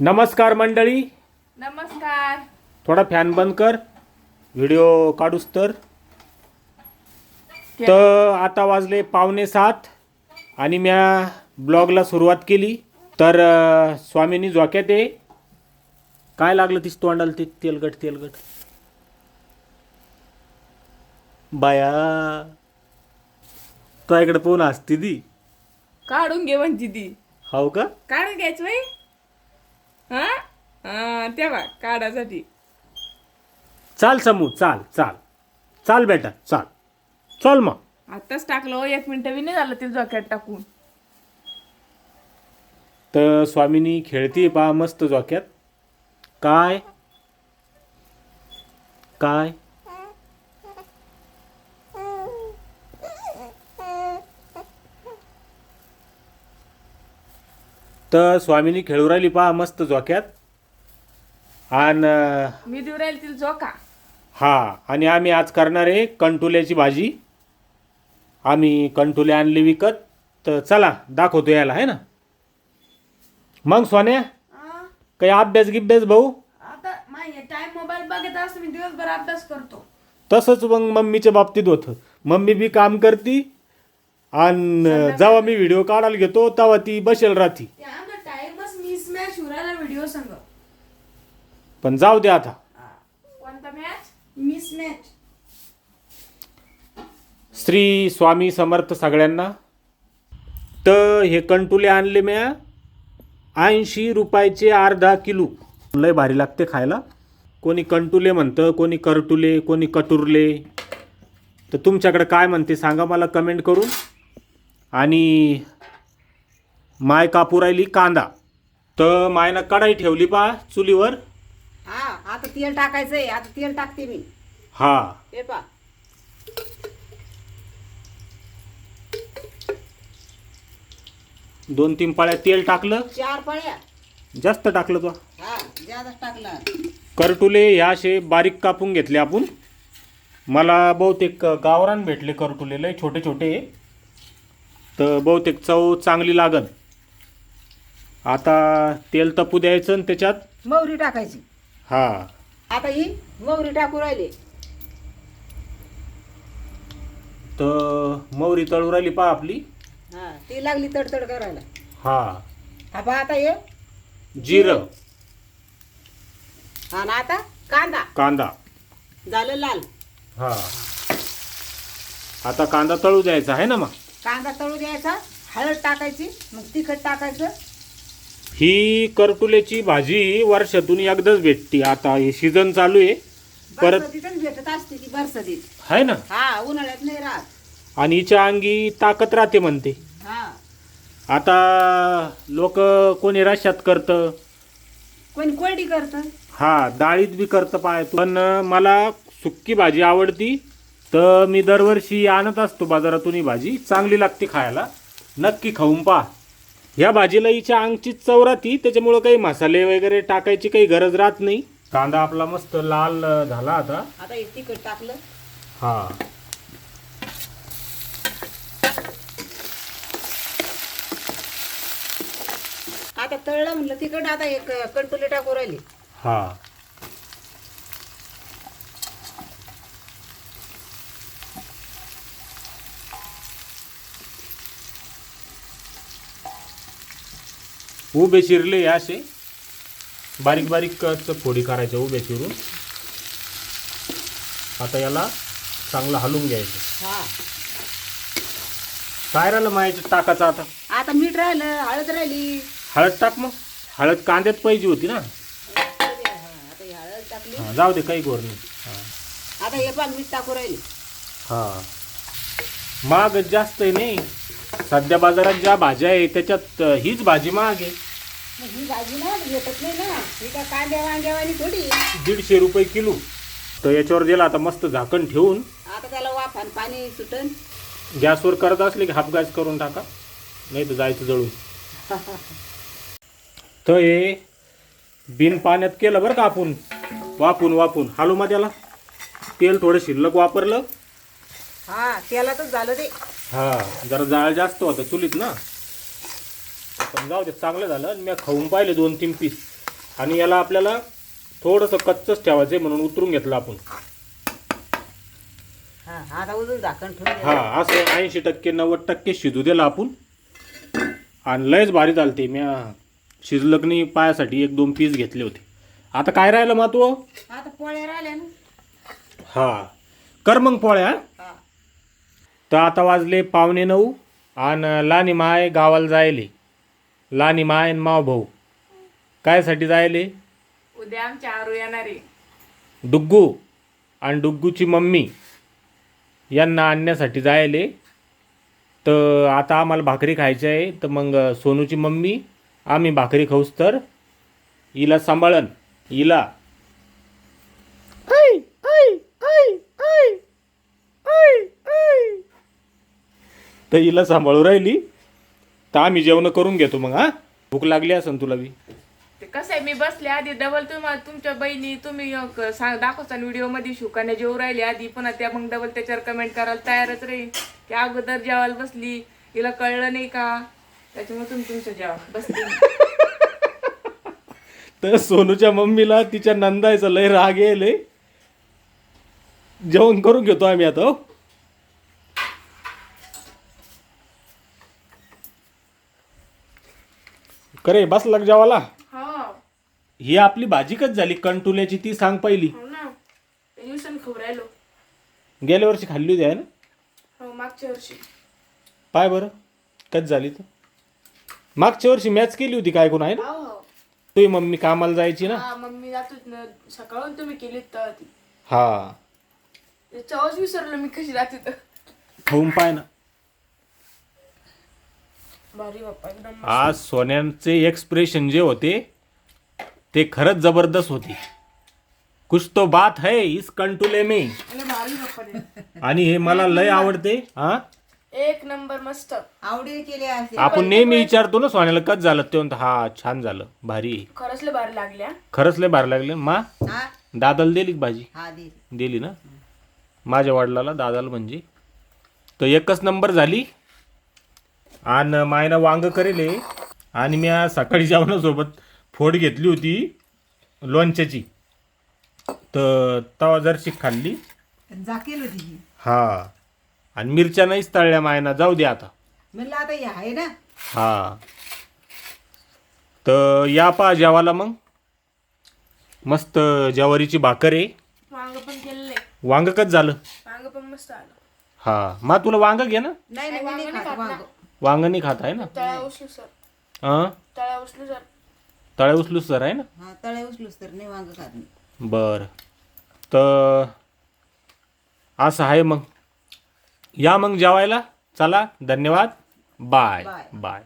नमस्कार मंडळी. नमस्कार. थोडा फॅन बंद कर. व्हिडिओ काढूस तर. तर आता वाजले पावणे सात आणि म्या ब्लॉगला सुरुवात केली. तर अं, स्वामीनी झोक्यात आहे काय लागलं तीच तोंडाला ते तेलगट तेलगट? बाया तो इकडे पोहून असते ती. काढून घे म्हणती ती. हो का? काढून घ्यायचं बाई. हा? हा तेव्हा काढासाठी. चाल समू चाल चाल. चाल बेटा चाल. चल मग. आताच टाकलं हो, एक मिनिट बी नाही झालं ते झोक्यात टाकून. तर स्वामिनी खेळतीये पहा मस्त झोक्यात काय? काय? तर स्वामिनी खेळू राहिली पहा मस्त झोक्यात. आणि मी देऊ राहील तिला झोका? हा आणि आम्ही आज करणार आहे कंटुल्याची भाजी. आम्ही कंटुले आणले विकत तर चला दाखवतो याला आहे ना? मग सोन्या काही अभ्यास गिभ्यास भाऊ? आता माहिती टाइम मोबाईल बघत असतो मी दिवसभर अभ्यास करतो. तसंच मग मम्मीच्या बाबतीत होतं. मम्मी बी काम करती आणि जेव्हा मी व्हिडिओ काढायला घेतो तेव्हा ती बसेल राहती ते आमचा टाइमच मिसमॅच उरायला व्हिडिओ संग. पण जाऊ दे आता. कोणता मॅच मिसमॅच श्री स्वामी समर्थ सगळ्यांना. तर हे कंटुले आणले म्या. ऐंशी रुपयाचे अर्धा किलो. लय भारी लागते खायला. कोणी कंटुले म्हणतं कोणी करटुले कोणी कटुरले. तर तुमच्याकडे काय म्हणते सांगा मला कमेंट करून. आणि माय कापू राहिली कांदा. तर मायनं कढाई ठेवली पा चुलीवर. हा आता तेल टाकायचंय आता तेल टाकते मी. हा. हे पा. दोन तीन पाळ्या तेल टाकलं. चार पळ्या. जास्त टाकलं तो. हा ज्यादा टाकला करटुले ह्या असे बारीक कापून घेतले आपण. मला बहुतेक गावरान भेटले करटुले लय छोटे छोटे. तर बहुतेक चव चांगली लागन. आता तेल तपू द्यायचं आणि त्याच्यात? मोहरी टाकायची. हा. आता ही मोहरी टाकू राहिली. तर मोहरी तळू राहिली पा आपली. हा ती लागली तडतड करायला. हा. हा पहा आता ये जिरं. आणि आता कांदा. कांदा. झालं लाल. हा. आता कांदा तळू द्यायचा आहे ना मग? कांदा तळू द्यायचा हळद टाकायची मग तिखट टाकायचं. ही करटुल्याची भाजी वर्षातून एकदाच भेटते. आता हे सीझन चालू आहे. परत भेटत असते ती बरसदीत. आहे ना? हा उन्हाळ्यात नाही राहत. आणि हिच्या अंगी ताकद राहते म्हणते. हा. आता लोक कोणी रश्यात करतं. कोणी कोरडी करतं. हा डाळीत बी करतं पाय पण मला सुक्की भाजी आवडती. तर मी दरवर्षी आणत असतो बाजारातून ही भाजी. चांगली लागते खायला. नक्की खाऊन पहा. ह्या भाजीला हिच्या अंगची चव राहती त्याच्यामुळं काही मसाले वगैरे टाकायची काही गरज राहत नाही. कांदा आपला मस्त लाल झाला आता. आता तिखट टाकलं. हा. आता तळलं म्हणलं तिखट आता एक कंटुले टाकू राहिली. हा. उभे चिरले या असे. बारीक बारीक फोडी करायच्या उभे चिरून आता याला चांगलं हलवून घ्यायचं. काय राहिलं मायाच्या टाकाचं आता? आता मीठ राहिलं हळद राहिली. हळद टाक मग. हळद कांद्यात पाहिजे होती ना. आता ही हळद टाकली. हा, जाऊ दे काही गोर नाही. हा. आता हे पण मीठ टाकू राहिली. हा. महाग जास्त आहे नाही. सध्या बाजारात ज्या भाज्या आहे त्याच्यात अ, हीच भाजी महाग आहे मग ही भाजी ना भेटत नाही ना. ही का कांद्या वांग्यावानी थोडी. दीडशे रुपये किलो. तर याच्यावर दिला आता मस्त झाकण ठेवून. आता त्याला वाफान पाणी सुटन. गॅसवर करत असले की हाफ गॅस करून टाका. नाही तर जायचं जळून. तर हे बिन पाण्यात केलं बरं का आपण. वापून वापून हालू मा त्याला. तेल थोडं शिल्लक वापरलं. हा तेलातच झालं ते. हा जरा जाळ जास्त होता चुलीत ना. जाऊ दे चांगलं झालं. आणि मी खाऊन पाहिले दोन तीन पीस आणि याला आपल्याला थोडंसं कच्चंच ठेवायचं आहे म्हणून उतरून घेतलं आपण. हा हा असं ऐंशी टक्के नव्वद टक्के शिजू दिला आपण. आणि लयच भारी चालते म्या शिजलकनी पायासाठी एक दोन पीस घेतले होते. आता काय राहिलं महत्त्व आता पोळ्या राहिल्या ना. हा. कर मग पोळ्या. हा. तर आता वाजले पावणे नऊ. आणि लानी माय गावाला जायले. लानी माय आणि माव भाऊ. कायसाठी जायले? उद्या आमच्या आरू येणार. डुग्गू आणि डुग्गूची मम्मी यांना आणण्यासाठी जायले. तर आता आम्हाला भाकरी खायची आहे. तर मग सोनूची मम्मी आम्ही भाकरी खाऊस तर. हिला सांभाळन. हिला. ऐ, ऐ, ऐ, ऐ, ऐ, ऐ. तर हिला सांभाळू राहिली. तर आम्ही जेवण करून घेतो मग हा? भूक लागली असेल तुला बी. ते कसं आहे मी बसले आधी डबल तुम्हाला तुमच्या बहिणी तुम्ही अं, सांग दाखवता व्हिडिओमध्ये शुकाने जेवू राहिली आधी पुन्हा त्या मग डबल त्याच्यावर कमेंट करायला तयारच रे की अगोदर जेवायला बसली हिला कळलं नाही का? त्याच्यामुळे तुम्ही तुमचं जेवा बसली. तर सोनूच्या मम्मीला तिच्या नंदायचं लय राग येले जेवण करून घेतो आम्ही आता हो. करे बस लग जेवाला. हो. ही आपली भाजी कच झाली कंटुल्याची ती सांग पहिली. हो ना. दिवसांनी खबर राहिलो. गेल्या वर्षी खाल्ली होती आहे ना? हो मागच्या वर्षी. पाय बरं कच झाली तर मागच्या वर्षी मॅच केली होती काय कोण आहे ना? हो. हो तुझी मम्मी कामाला जायची ना? हा मम्मी जातो ना सकाळून तुम्ही केली तर ती. हा. चवच विसरलो मी कशी जाते तर. खाऊन पाय ना. भारी बाप्पा एकदम आज सोन्यांचे एक्सप्रेशन जे होते ते खरंच जबरदस्त होते. कुछ तो बात है इस कंटुले में. आणि भारी बाप्पा ते. आणि हे मला लय आवडते हा? एक नंबर मस्त. आवडीने केले आपण नेहमी विचारतो ना सोन्याला कच झालं? ते म्हणतो हा छान झालं भारी आहे." खरंच लय भारी लागल्या. खरंच लय भारी लागले. मा हा? दादाला दिली का भाजी? हा दे दिली ना? माझ्या वडिलाला दादाला म्हणजे. तर एकच नंबर झाली. आणि मायनं वांग करेले. आणि मी आज सकाळी जेवणासोबत फोड घेतली होती लोणच्याची. तर तवा जरशी खाल्ली. होती ही. हा. आणि मिरच्या नाहीच तळल्या मायना. जाऊ दे आता. म्हणलं आता हे आहे ना. हा. तर या पा जेवाला मग. मस्त ज्वारीची भाकर आहे. वांग पण केलेलं वांग कच झालं. वांग पण मस्त आलं. हा. मा तुला वांग घे ना. नाही नाही मी नाही खात वांग. वांग नाही खात आहे ना? तळ्या उचलू सर? तळ्या उचलू सर. तळ्या उचलूस सर आहे ना? हा तळे उचलूस तर नाही वांग खात बर. तर असं आहे मग. या मग जेवायला. चला धन्यवाद. बाय. बाय. बाय.